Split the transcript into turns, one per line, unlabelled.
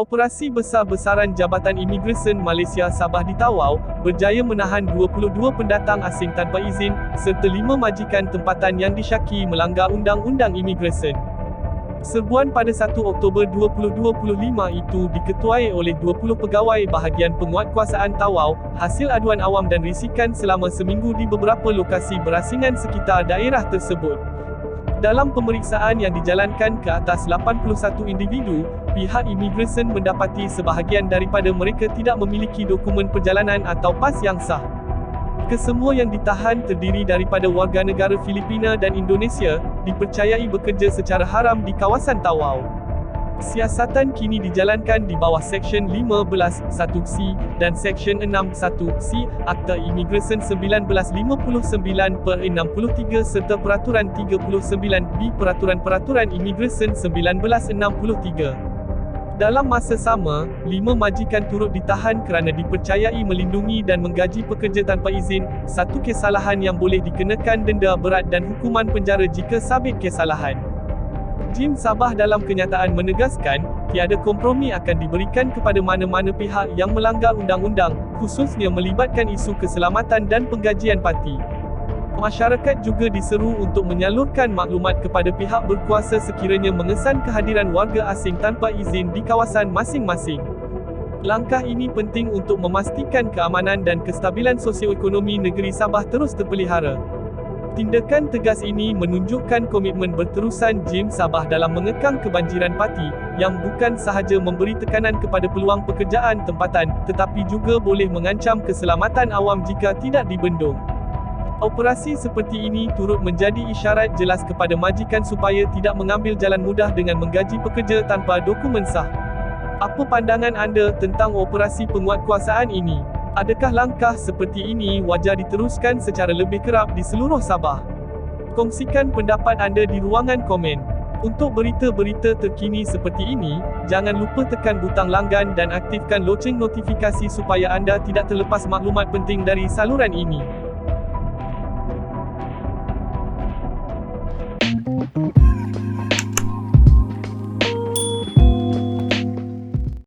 Operasi besar-besaran Jabatan Imigresen Malaysia Sabah di Tawau, berjaya menahan 22 pendatang asing tanpa izin, serta 5 majikan tempatan yang disyaki melanggar Undang-Undang Imigresen. Serbuan pada 1 Oktober 2025 itu diketuai oleh 20 pegawai bahagian penguatkuasaan Tawau, hasil aduan awam dan risikan selama seminggu di beberapa lokasi berasingan sekitar daerah tersebut. Dalam pemeriksaan yang dijalankan ke atas 81 individu, pihak imigresen mendapati sebahagian daripada mereka tidak memiliki dokumen perjalanan atau pas yang sah. Kesemua yang ditahan terdiri daripada warga negara Filipina dan Indonesia, dipercayai bekerja secara haram di kawasan Tawau. Siasatan kini dijalankan di bawah Seksyen 15 1C dan Seksyen 6 1C Akta Imigresen 1959 per 63 serta Peraturan 39B Peraturan-Peraturan Imigresen 1963. Dalam masa sama, lima majikan turut ditahan kerana dipercayai melindungi dan menggaji pekerja tanpa izin, satu kesalahan yang boleh dikenakan denda berat dan hukuman penjara jika sabit kesalahan. Jim Sabah dalam kenyataan menegaskan, tiada kompromi akan diberikan kepada mana-mana pihak yang melanggar undang-undang, khususnya melibatkan isu keselamatan dan penggajian parti. Masyarakat juga diseru untuk menyalurkan maklumat kepada pihak berkuasa sekiranya mengesan kehadiran warga asing tanpa izin di kawasan masing-masing. Langkah ini penting untuk memastikan keamanan dan kestabilan sosioekonomi negeri Sabah terus terpelihara. Tindakan tegas ini menunjukkan komitmen berterusan James Sabah dalam mengekang kebanjiran parti, yang bukan sahaja memberi tekanan kepada peluang pekerjaan tempatan, tetapi juga boleh mengancam keselamatan awam jika tidak dibendung. Operasi seperti ini turut menjadi isyarat jelas kepada majikan supaya tidak mengambil jalan mudah dengan menggaji pekerja tanpa dokumen sah. Apa pandangan anda tentang operasi penguatkuasaan ini? Adakah langkah seperti ini wajar diteruskan secara lebih kerap di seluruh Sabah? Kongsikan pendapat anda di ruangan komen. Untuk berita-berita terkini seperti ini, jangan lupa tekan butang langgan dan aktifkan loceng notifikasi supaya anda tidak terlepas maklumat penting dari saluran ini.